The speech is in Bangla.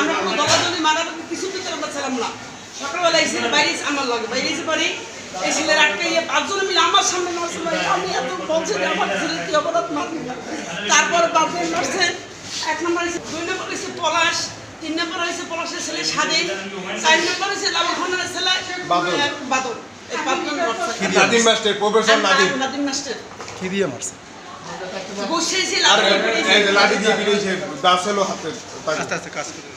আমরা কোনো দলাদলি মারামারি কিছু দিতে আমরা ছিলাম না সকালবেলা এসে বাইরে আমার লগে বাইরে এসে পরে এই ছেলের আটকে মিলে আমার সামনে মারছে আমি এত বলছে যে আমার ছেলে কি অপরাধ মারবে তারপর এক নম্বর দুই নম্বর হয়েছে পলাশ তিন নম্বর হয়েছে পলাশের ছেলে সাদে চার নম্বর হয়েছে লালু খানের ছেলে বাদল। বাদল। এই পাঁচজন Nadim master professor Nadim. Nadim master. কি দিয়ে মারছে। বসেছিল আর যে লাঠি দিয়ে দাস হলো হাতে আস্তে আস্তে কাজ করে।